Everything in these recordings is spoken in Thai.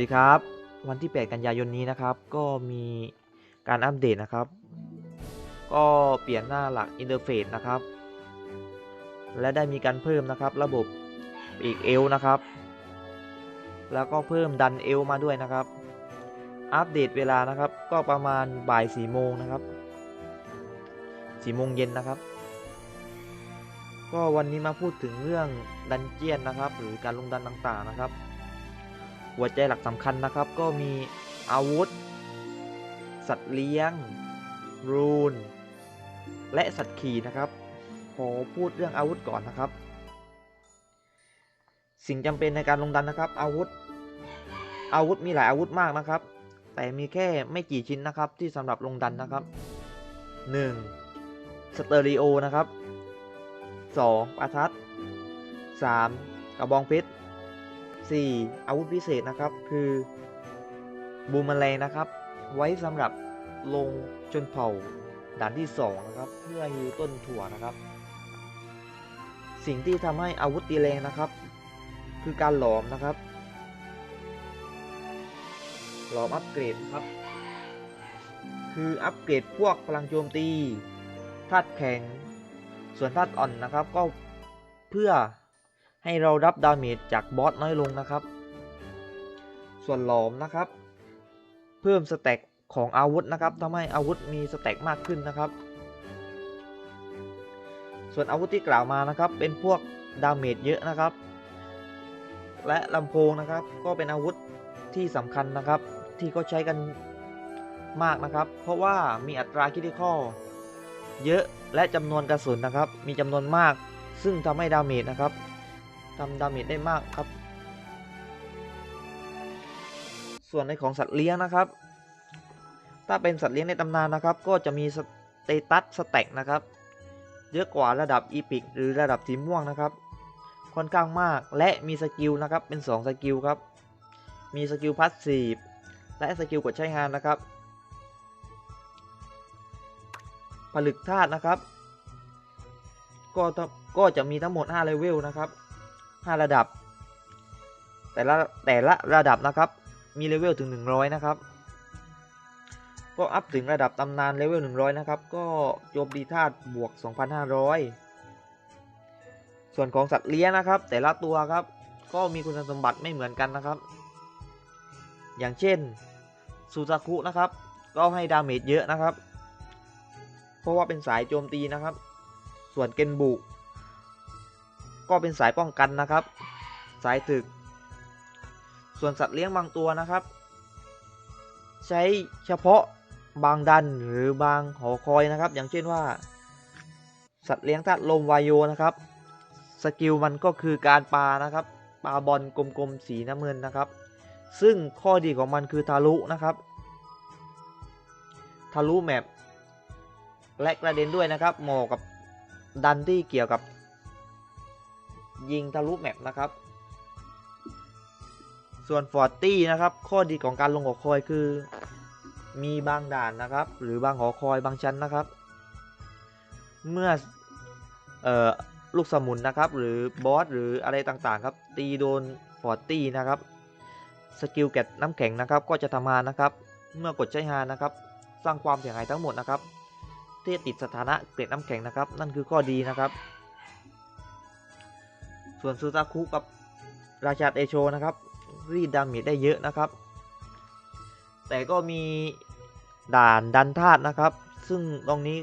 ดีครับ วันที่ 8 กันยายนนี้นะครับ ก็มีการอัปเดตนะครับ ก็เปลี่ยนหน้าหลักอินเทอร์เฟซนะครับ และได้มีการเพิ่มนะครับระบบอีกเอลนะครับ แล้วก็เพิ่มดันเอลมาด้วยนะครับ อัปเดตเวลานะครับ ก็ประมาณบ่าย4โมงนะครับ4โมงเย็นนะครับ ก็วันนี้มาพูดถึงเรื่องดันเจียนนะครับ หรือการลงดันต่างๆนะครับ หัวใจหลักสำคัญนะครับ ก็มีอาวุธ สัตว์เลี้ยง รูน และสัตว์ขี่นะครับขอพูดเรื่องอาวุธก่อนนะครับ สิ่งจำเป็นในการลงดันนะครับ อาวุธ อาวุธมีหลายอาวุธมากนะครับ แต่มีแค่ไม่กี่ชิ้นนะครับ ที่สำหรับลงดันนะครับ 1. สเตอริโอนะครับ 2. ประทัด 3. กระบองเพชร 4. อาวุธพิเศษนะครับคือบูมแมลงนะครับ ไว้สำหรับลงชนเผาด่านที่ 2 นะครับ เพื่อฮิวต้นถั่วนะครับ สิ่งที่ทำให้อาวุธตีแรงนะครับ คือการหลอมนะครับ หลอมอัปเกรดนะครับ คืออัปเกรดพวกพลังโจมตีธาตุแข็ง ส่วนธาตุอ่อนนะครับก็เพื่อ ให้เรารับดาเมจจากบอสน้อยลงนะครับ ส่วนหลอมนะครับ เพิ่มสเต็กของอาวุธนะครับทำให้อาวุธมีสเต็กมากขึ้นนะครับ ส่วนอาวุธที่กล่าวมานะครับเป็นพวกดาเมจเยอะนะครับ และลำโพงนะครับก็เป็นอาวุธที่สำคัญนะครับ ที่เขาใช้กันมากนะครับ เพราะว่ามีอัตราคิดข้อเยอะและจำนวนกระสุนนะครับ มีจำนวนมาก ซึ่งทำให้ดาเมจนะครับ ทำดาเมจได้มากครับ ส่วนในของสัตว์เลี้ยงนะครับ ถ้าเป็นสัตว์เลี้ยงในตำนานนะครับ ก็จะมีสเตตัสสแต็กนะครับ เยอะกว่าระดับอีพิกหรือระดับสีม่วงนะครับ ค่อนข้างมากและมีสกิลนะครับเป็น 2 สกิลครับ มีสกิลพาสซีฟและสกิลกดใช้งานนะครับ ผลึกธาตุนะครับก็ก็จะมีทั้งหมด 5 เลเวลนะครับ 5 ระดับ แต่ละแต่ละระดับนะครับ มีเลเวลถึง 100 นะครับ ก็อัพถึงระดับตำนานเลเวล 100 นะครับ ก็โจมตีธาตุบวก 2,500 ส่วนของสัตว์เลี้ยงนะครับ แต่ละตัวครับ ก็มีคุณสมบัติไม่เหมือนกันนะครับ อย่างเช่นซูซาคุนะครับ ก็ให้ดาเมจเยอะนะครับ เพราะว่าเป็นสายโจมตีนะครับ ส่วนเกนบุ ก็เป็นสายป้องกันนะครับ สายถึก ส่วนสัตว์เลี้ยงบางตัวนะครับ ใช้เฉพาะบางดันหรือบางหอคอยนะครับ อย่างเช่นว่า สัตว์เลี้ยงธาตุลมวายโยนะครับ สกิลมันก็คือการปานะครับปาบอลกลมๆสีน้ำเงินนะครับ ซึ่งข้อดีของมันคือทะลุนะครับ ทะลุแมปและกระเด็นด้วยนะครับเหมาะกับดันที่เกี่ยวกับ ยิงทะลุแมปนะครับ ส่วนฟอร์ตี้นะครับ ข้อดีของการลงหอคอยคือ มีบางด่านนะครับ หรือบางหอคอยบางชั้นนะครับ เมื่อออลูกสมุนนะครับ หรือบอสหรืออะไรต่างๆ ครับ ตีโดนฟอร์ตี้นะครับสกิลแกะน้ำแข็งนะครับ ก็จะทำงานนะครับ เมื่อกดใช้งานะครับ สร้างความเสียหายทั้งหมดนะครับที่ติดสถานะเกล็ดน้ำแข็งนะครับ นั่นคือข้อดีนะครับ ส่วนซูซาคุกับราชาเตโชนะครับรีดดาเมจได้เยอะนะครับ แต่ก็มีด่านดันธาตุนะครับ ซึ่งตรงนี้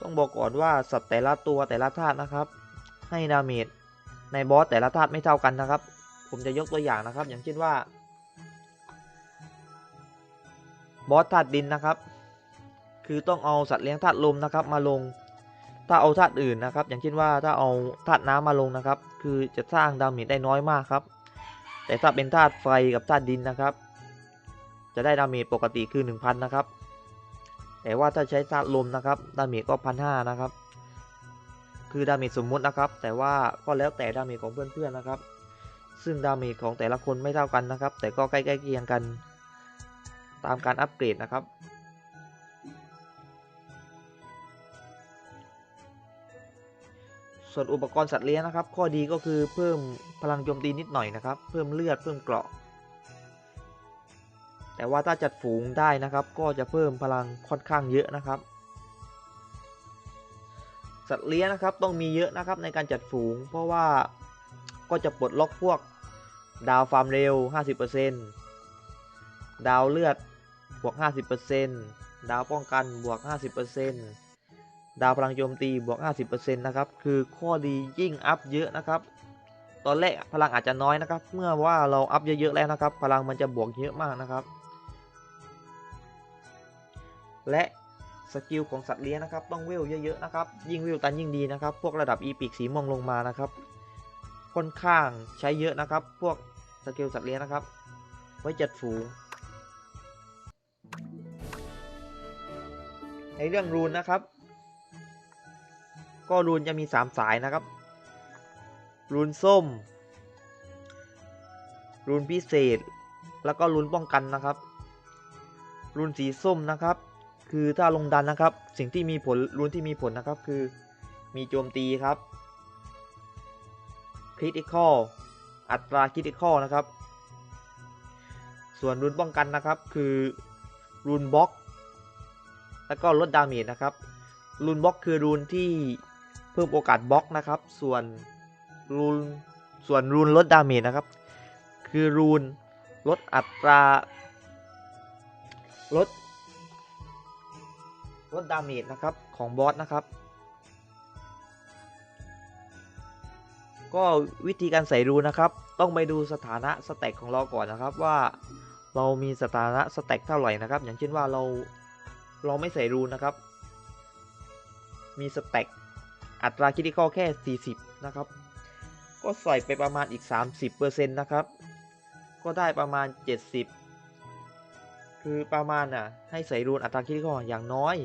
ต้องบอกก่อนว่าสัตว์แต่ละตัวแต่ละธาตุนะครับ ให้ดาเมจในบอสแต่ละธาตุไม่เท่ากันนะครับ ผมจะยกตัวอย่างนะครับ อย่างเช่นว่า บอสธาตุดินนะครับ คือต้องเอาสัตว์เลี้ยงธาตุลมนะครับ มาลง ถ้าเอาธาตุอื่นนะครับ อย่างเช่นว่าถ้าเอาธาตุน้ำมาลงนะครับ คือจะสร้างดาเมจได้น้อยมากครับ แต่ถ้าเป็นธาตุไฟกับธาตุดินนะครับ จะได้ดาเมจปกติคือ 1000 นะครับ แต่ว่าถ้าใช้ธาตุลมนะครับดาเมจก็พันห้านะครับ คือดาเมจสมมุตินะครับ แต่ว่าก็แล้วแต่ดาเมจของเพื่อนๆนะครับ ซึ่งดาเมจของแต่ละคนไม่เท่ากันนะครับ แต่ก็ใกล้ๆเคียงกัน ตามการอัปเกรดนะครับ ส่วนอุปกรณ์สัตว์เลี้ยงนะครับ ข้อดีก็คือเพิ่มพลังโจมตีนิดหน่อยนะครับ เพิ่มเลือดเพิ่มเกราะ แต่ว่าถ้าจัดฝูงได้นะครับ ก็จะเพิ่มพลังค่อนข้างเยอะนะครับ สัตว์เลี้ยงนะครับต้องมีเยอะนะครับในการจัดฝูง เพราะว่าก็จะปลดล็อกพวกดาวฟาร์มเร็ว 50%ดาวเลือดบวก 50%ดาวป้องกันบวก 50% ดาวพลังโจมตีบวก 50%นะครับ คือข้อดียิ่งอัพเยอะนะครับ ตอนแรกพลังอาจจะน้อยนะครับ เมื่อว่าเราอัพเยอะๆแล้วนะครับ พลังมันจะบวกเยอะมากนะครับ และสกิลของสัตว์เลี้ยงนะครับ ต้องเวลเยอะๆนะครับ ยิ่งเวลตันยิ่งดีนะครับ พวกระดับอีพิกสีม่วงลงมานะครับ ค่อนข้างใช้เยอะนะครับ พวกสกิลสัตว์เลี้ยงนะครับ ไว้จัดฝูงในเรื่องรูนนะครับ ก็รูนจะมี 3 สายนะครับ รูนส้ม รูนพิเศษ แล้วก็รูนป้องกันนะครับ รูนสีส้มนะครับ คือถ้าลงดันนะครับ สิ่งที่มีผลรูนที่มีผลนะครับคือมีโจมตีครับคริติคอลอัตราคริติคอลนะครับ ส่วนรูนป้องกันนะครับคือรูนบล็อก แล้วก็ลดดาเมจนะครับรูนบล็อกคือรูนที่ พิ่มโอกาสบล็อกนะครับ ส่วนรูนส่วนรูนลดดาเมจนะครับ คือรูนลดอัตราลดลดดาเมจนะครับของบอสนะครับ ก็วิธีการใส่รูนนะครับ ต้องไปดูสถานะสแต็กของเราก่อนนะครับว่าเรามีสถานะสแต็กเท่าไหร่นะครับ อย่างเช่นว่าเราเราไม่ใส่รูนนะครับ มีสแต็ก อัตราคิดข้อแค่ 40 นะครับ ก็ใส่ไปประมาณอีก 30%นะครับ ก็ได้ประมาณ 70 คือประมาณน่ะให้ใส่รูนอัตราคิดข้ออย่างน้อย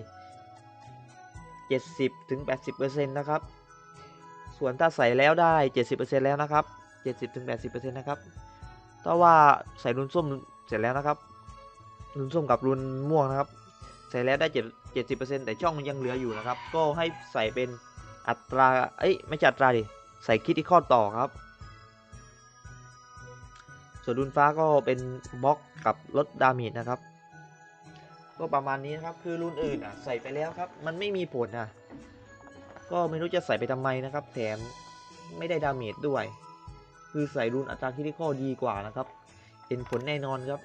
70ถึง80%นะครับ ส่วนถ้าใส่แล้วได้ 70%แล้วนะครับ 70ถึง80%นะครับถ้าว่าใส่รุนส้มเสร็จแล้วนะครับ รุนส้มกับรุนม่วงนะครับ ใส่แล้วได้7 70%แต่ช่องยังเหลืออยู่นะครับ ก็ให้ใส่เป็น อัตรา เอ้ย ไม่ใช่อัตราดิ ใส่คิดที่ข้อต่อครับ ส่วนรุนฟ้าก็เป็นบล็อกกับลดดาเมจนะครับ ก็ประมาณนี้นะครับ คือรุ่นอื่นอะใส่ไปแล้วครับ มันไม่มีผลนะก็ไม่รู้จะใส่ไปทำไมนะครับ แถมไม่ได้ดาเมจด้วย คือใส่รุ่นอัตราคิติคอดีกว่านะครับเห็นผลแน่นอนครับ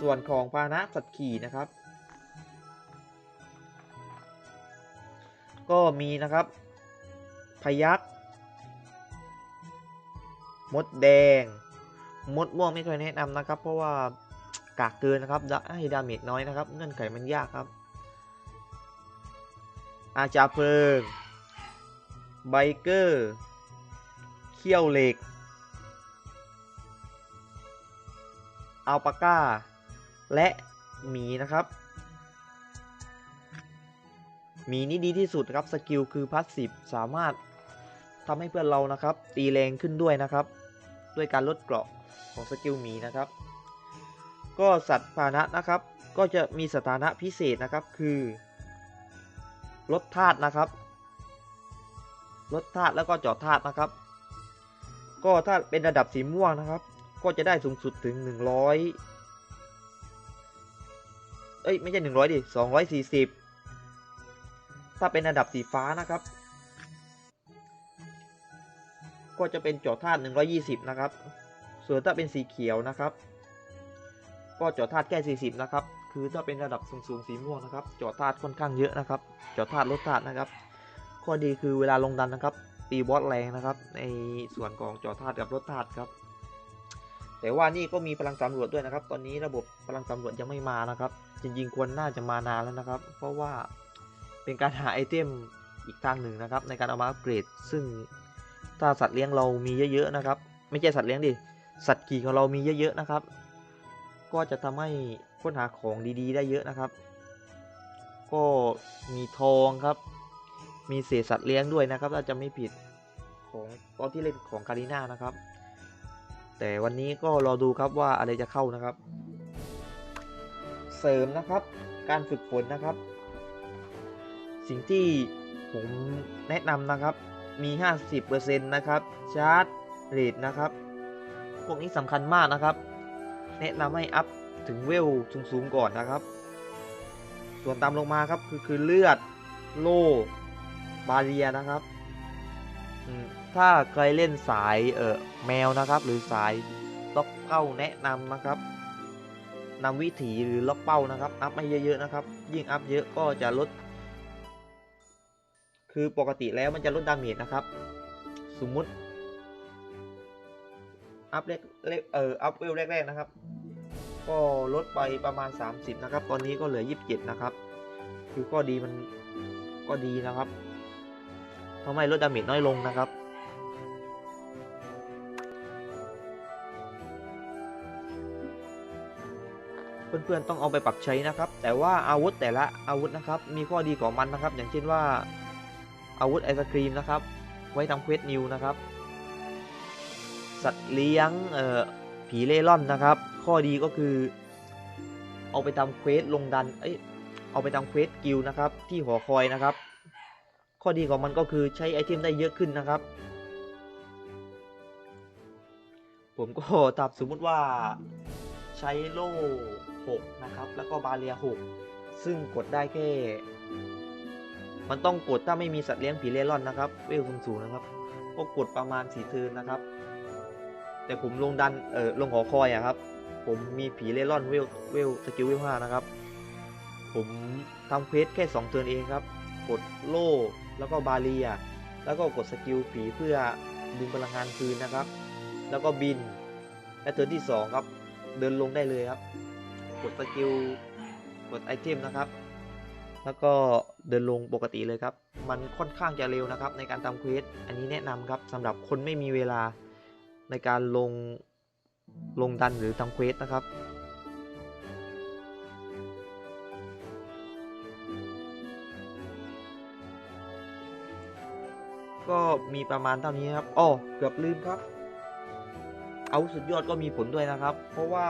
ส่วนของพาหนะสัตว์ขี่นะครับ ก็มีนะครับ พยักมดแดง มดม่วงไม่เคยแนะนำนะครับ เพราะว่ากากเกินนะครับให้ดาเมจน้อยนะครับ เงื่อนไขมันยากครับ อาจาเพลิงไบเกอร์เขี้ยวเหล็กอัลปาก้า และหมีนะครับ มีนี่ดีที่สุดครับสกิลคือพาสซีฟสามารถทำให้เพื่อนเรานะครับ ตีแรงขึ้นด้วยนะครับ ด้วยการลดเกราะของสกิลหมีนะครับ ก็สัตว์พาหนะนะครับ ก็จะมีสถานะพิเศษนะครับคือลดธาตุนะครับลดธาตุแล้วก็เจาะธาตุนะครับ ก็ถ้าเป็นระดับสีม่วงนะครับ ก็จะได้สูงสุดถึง 100เอ้ยไม่ใช่ 100 ดิ 240 ถ้าเป็นระดับสีฟ้านะครับ ก็จะเป็นจาะธาตุ120 นะครับ ส่วนถ้าเป็นสีเขียวนะครับ ก็จาะธาตุแค่40 นะครับ คือถ้าเป็นระดับสูงๆสีม่วงนะครับจาะธาตุค่อนข้างเยอะนะครับจาะธาตุลดธาตุนะครับ ข้อดีคือเวลาลงดันนะครับ ตีบอสแรงนะครับ ในส่วนของจาะธาตุกับลดธาตุครับ แต่ว่านี่ก็มีพลังสำรวจด้วยนะครับ ตอนนี้ระบบพลังสำรวจยังไม่มานะครับ จริงๆควรน่าจะมานานแล้วนะครับ เพราะว่า เป็นการหาไอเทมอีกทางหนึ่งนะครับ ในการเอามาอัปเกรด ซึ่งถ้าสัตว์เลี้ยงเรามีเยอะๆนะครับ ไม่ใช่สัตว์เลี้ยงดิ สัตว์ขี่ของเรามีเยอะๆนะครับ ก็จะทำให้ค้นหาของดีๆ ได้เยอะนะครับ ก็มีทองครับ มีเศษสัตว์เลี้ยงด้วยนะครับ ถ้าจะไม่ผิดของตอนที่เล่นของคาริน่านะครับ แต่วันนี้ก็รอดูครับว่าอะไรจะเข้านะครับ เสริมนะครับ การฝึกฝนนะครับ สิ่งที่ผมแนะนำนะครับมี 50%นะครับชาร์จเรทนะครับ พวกนี้สำคัญมากนะครับ แนะนำให้อัพถึงเวลสูงๆก่อนนะครับ ส่วนตามลงมาครับคือคือเลือดโล่บาเรียนะครับ ถ้าใครเล่นสายเออแมวนะครับ หรือสายล็อกเป้าแนะนำนะครับนำวิถีหรือล็อกเป้านะครับ อัพไม่เยอะๆนะครับ ยิ่งอัพเยอะก็จะลด คือปกติแล้วมันจะลดดาเมจนะครับ สมมุติ อัพเล็กเล็กเอออัพเวลแรกๆนะครับ ก็ลดไปประมาณ 30 นะครับ ตอนนี้ก็เหลือ 27 นะครับ คือก็ดีมันก็ดีนะครับทำให้ลดดาเมจน้อยลงนะครับเพื่อนๆต้องเอาไปปรับใช้นะครับ แต่ว่าอาวุธแต่ละอาวุธนะครับ มีข้อดีของมันนะครับ อย่างเช่นว่า อาวุธไอศครีมนะครับ ไว้ทำเควสนิวนะครับ สัตว์เลี้ยงเอ่อผีเล่ร่อนนะครับ ข้อดีก็คือ เอาไปทำเควสลงดันเอ้ยเอาไปทำเควสกิลนะครับ ที่หอคอยนะครับ ข้อดีของมันก็คือใช้ไอเทมได้เยอะขึ้นนะครับ ผมก็ตับสมมุติว่าใช้โล่6นะครับ แล้วก็บาเรีย6ซึ่งกดได้แค่ มันต้องกดถ้าไม่มีสัตว์เลี้ยงผีเล่ร่อนนะครับ เวลสูงๆนะครับ ก็กดประมาณสี่เทินนะครับ แต่ผมลงดัน เออลงหอคอยอะครับ ผมมีผีเล่ร่อนเวลเวลสกิลเวลห้านะครับ ผมทำเควสแค่2เทินเองครับ กดโล่แล้วก็บาเรีย แล้วก็กดสกิลผีเพื่อดึงพลังงานคืนนะครับ แล้วก็บิน และเทินที่2ครับ เดินลงได้เลยครับ กดสกิล กดไอเทมนะครับ แล้วก็เดินลงปกติเลยครับ มันค่อนข้างจะเร็วนะครับ ในการทำเควสอันนี้แนะนำครับสำหรับคนไม่มีเวลาในการลงลงดันหรือทำเควสนะครับก็มีประมาณเท่านี้ครับอ๋อเกือบลืมครับอาวุธสุดยอดก็มีผลด้วยนะครับ เพราะว่า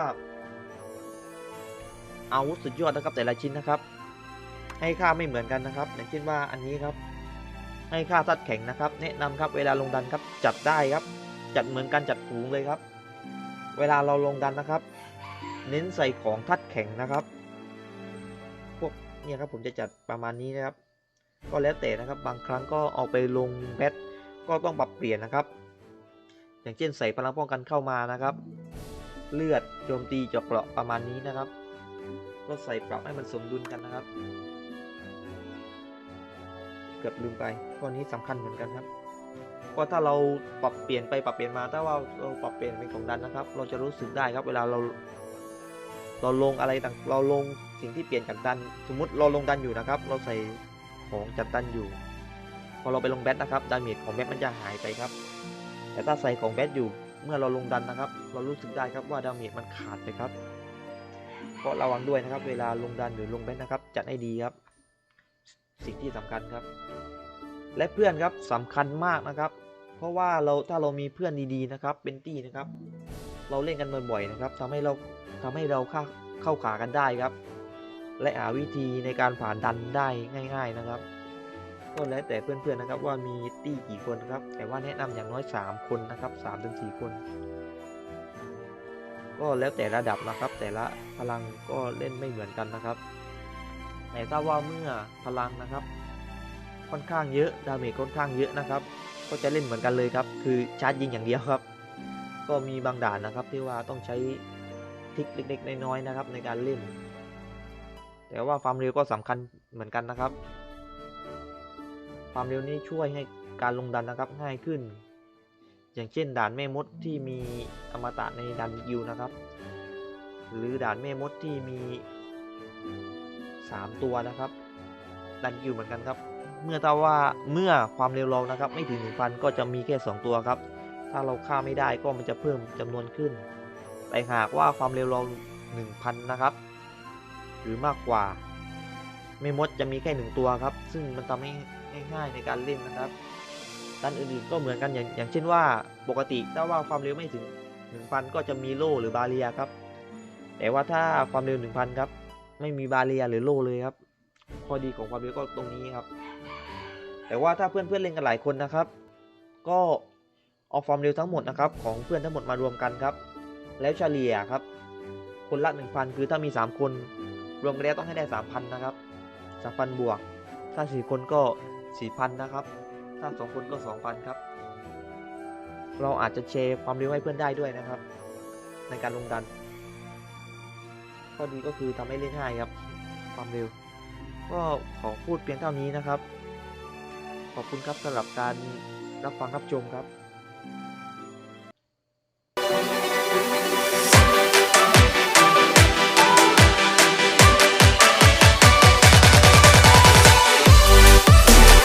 อาวุธสุดยอดนะครับแต่ละชิ้นนะครับ ให้ค่าไม่เหมือนกันนะครับ อย่างเช่นว่าอันนี้ครับ ให้ค่าทัดแข็งนะครับ แนะนำครับเวลาลงดันครับจัดได้ครับ จัดเหมือนกันจัดฝูงเลยครับ เวลาเราลงดันนะครับ เน้นใส่ของทัดแข็งนะครับพวกเนี่ยครับผมจะจัดประมาณนี้นะครับ ก็แล้วแต่นะครับบางครั้งก็เอาไปลงแบทก็ต้องปรับเปลี่ยนนะครับ อย่างเช่นใส่พลังป้องกันเข้ามานะครับ เลือดโจมตีจาะเกราะประมาณนี้นะครับ ก็ใส่ปรับให้มันสมดุลกันนะครับ กือบลืมไปข้อนี้สำคัญเหมือนกันครับก็ถ้าเราปรับเปลี่ยนไปปรับเปลี่ยนมาถ้าว่าเราปรับเปลี่ยนเป็นของดันนะครับ เราจะรู้สึกได้ครับ เวลาเรา เราลงอะไรต่างเราลงสิ่งที่เปลี่ยนจากดัน สมมุติเราลงดันอยู่นะครับ เราใส่ของจัดดันอยู่ พอเราไปลงแบทนะครับดาเมจของแบทมันจะหายไปครับ แต่ถ้าใส่ของแบทอยู่เมื่อเราลงดันนะครับ เรารู้สึกได้ครับว่าดาเมจมันขาดไปครับก็ระวังด้วยนะครับ เวลาลงดันหรือลงแบทนะครับ จัดให้ดีครับ สิ่งที่สำคัญครับ และเพื่อนครับสำคัญมากนะครับ เพราะว่าเราถ้าเรามีเพื่อนดีๆนะครับ เป็นตี้นะครับ เราเล่นกันบ่อยๆนะครับทำให้เราทำให้เราเข้าเข้าขากันได้ครับ และหาวิธีในการผ่านดันได้ง่าย ๆนะครับก็แล้วแต่เพื่อนๆนะครับว่ามีตี้กี่คนครับ แต่ว่าแนะนำอย่างน้อย 3 คนนะครับ3ถึง4คน ก็แล้วแต่ระดับนะครับ แต่ละพลังก็เล่นไม่เหมือนกันนะครับแต่ถ้าว่าเมื่อพลังนะครับ ค่อนข้างเยอะดาเมจค่อนข้างเยอะนะครับ ก็จะเล่นเหมือนกันเลยครับ คือชาร์จยิงอย่างเดียวครับ ก็มีบางด่านนะครับที่ว่าต้องใช้ทริคเล็กๆน้อยๆนะครับในการเล่น แต่ว่าความเร็วก็สำคัญเหมือนกันนะครับ ความเร็วนี้ช่วยให้การลงดันนะครับง่ายขึ้น อย่างเช่นด่านแม่มดที่มีอมตะในดันยิวนะครับ หรือด่านแม่มดที่มี 3 ตัวนะครับ ดันยิวเหมือนกันครับ เมื่อถ้าว่าเมื่อความเร็วเรานะครับ ไม่ถึง 1,000 ก็จะมีแค่ 2 ตัวครับ ถ้าเราฆ่าไม่ได้ก็มันจะเพิ่มจำนวนขึ้น แต่หากว่าความเร็วเรา 1,000 นะครับ หรือมากกว่า ไม่มดจะมีแค่หนึ่งตัวครับ ซึ่งมันทำให้ง่ายในการเล่นนะครับดันอื่นๆก็เหมือนกันอย่างอย่างเช่นว่าปกติถ้าว่าความเร็วไม่ถึง 1,000 ก็จะมีโล่หรือบาเรียครับ แต่ว่าถ้าความเร็ว 1,000 ครับ ไม่มีบาเรียหรือโล่เลยครับข้อดีของความเร็วก็ตรงนี้ครับ แต่ว่าถ้าเพื่อนๆเล่นกันหลายคนนะครับ ก็เอาความเร็วทั้งหมดนะครับของเพื่อนทั้งหมดมารวมกันครับ แล้วเฉลี่ยครับ คนละ 1,000 คือถ้ามี 3 คน รวมกันแล้วต้องให้ได้ 3,000 นะครับ 3,000 บวก ถ้า 4 คนก็ 4,000 นะครับ ถ้า 2 คนก็ 2,000 ครับ เราอาจจะแชร์ความเร็วให้เพื่อนได้ด้วยนะครับ ในการลงดัน ข้อดีก็คือทำให้เล่นง่ายครับ ความเร็ว ก็ขอพูดเพียงเท่านี้นะครับ ขอบคุณครับสำหรับการรับฟังรับชมครับ